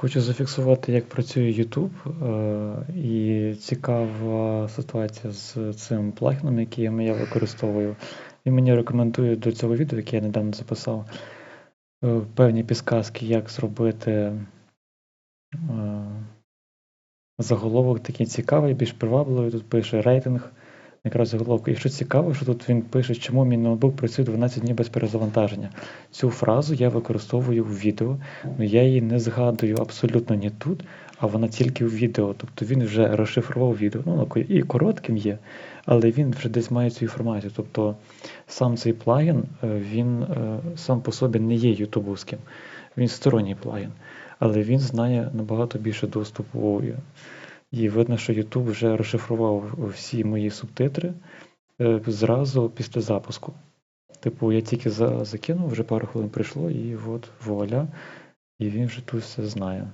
Хочу зафіксувати, як працює YouTube. е, І цікава ситуація з цим плагіном, який я використовую. Він мені рекомендує до цього відео, яке я недавно записав, е, певні підсказки, як зробити е, заголовок такий цікавий, більш привабливий. Тут пише рейтинг, якраз заголовку. І що цікаво, що тут він пише, чому мій ноутбук працює 12 днів без перезавантаження. Цю фразу я використовую в відео, але я її не згадую абсолютно ні тут, а вона тільки в відео. Тобто він вже розшифрував відео. Ну, і коротким є, але він вже десь має цю інформацію. Тобто сам цей плагін, е, він е, сам по собі не є ютубовським, він сторонній плагін, але він знає набагато більше доступу. І видно, що YouTube вже розшифрував всі мої субтитри е, зразу після запуску. Типу, я тільки закинув, вже пару хвилин прийшло, і от вуаля, і він вже тут все знає.